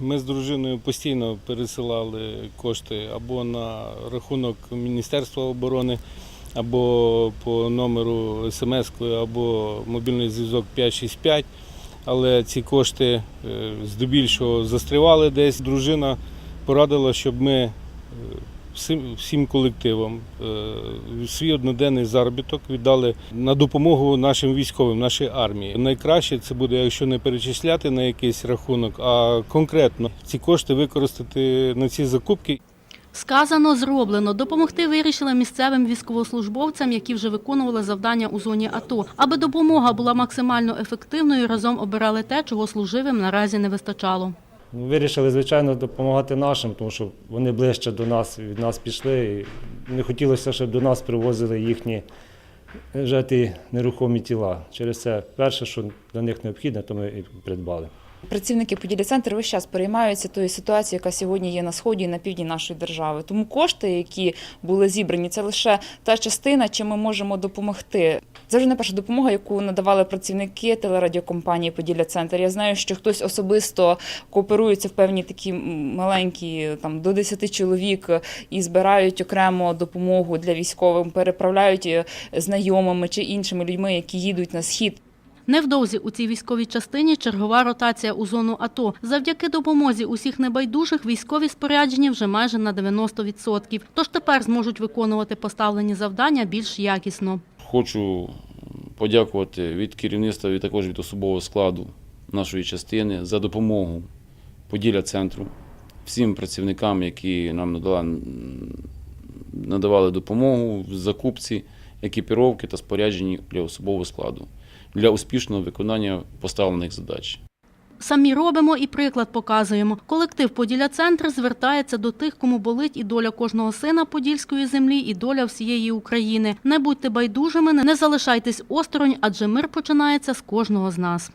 Ми з дружиною постійно пересилали кошти або на рахунок Міністерства оборони, або по номеру смс або мобільний зв'язок 565. Але ці кошти е, здебільшого застрівали десь. Дружина порадила, щоб ми всім, всім колективам е, свій одноденний заробіток віддали на допомогу нашим військовим, нашій армії. Найкраще це буде, якщо не перечисляти на якийсь рахунок, а конкретно ці кошти використати на ці закупки Сказано, зроблено. Допомогти вирішили місцевим військовослужбовцям, які вже виконували завдання у зоні АТО. Аби допомога була максимально ефективною, разом обирали те, чого служивим наразі не вистачало. Ну, Вирішили, звичайно, допомагати нашим, тому що вони ближче до нас, від нас пішли. І не хотілося, щоб до нас привозили їхні жити нерухомі тіла. Через це перше, що для них необхідне, то ми і придбали. Працівники поділі центр весь час переймаються тою ситуацією, яка сьогодні є на сході і на півдні нашої держави. Тому кошти, які були зібрані, це лише та частина, чим ми можемо допомогти. Це вже не перша допомога, яку надавали працівники телерадіокомпанії Поділля Центр. Я знаю, що хтось особисто кооперується в певні такі маленькі, там до 10 чоловік, і збирають окремо допомогу для військових, переправляють е, знайомими чи іншими людьми, які їдуть на схід. Невдовзі у цій військовій частині чергова ротація у зону АТО. Завдяки допомозі усіх небайдужих військові споряджені вже майже на 90%. Тож тепер зможуть виконувати поставлені завдання більш якісно. Хочу подякувати від керівництва і також від особового складу нашої частини за допомогу Поділля центру, всім працівникам, які нам надавали допомогу в закупці екіпіровки та споряджені для особового складу для успішного виконання поставлених задач. Самі робимо і приклад показуємо. Колектив Поділя Центр звертається до тих, кому болить і доля кожного сина подільської землі, і доля всієї України. Не будьте байдужими, не залишайтесь осторонь, адже мир починається з кожного з нас.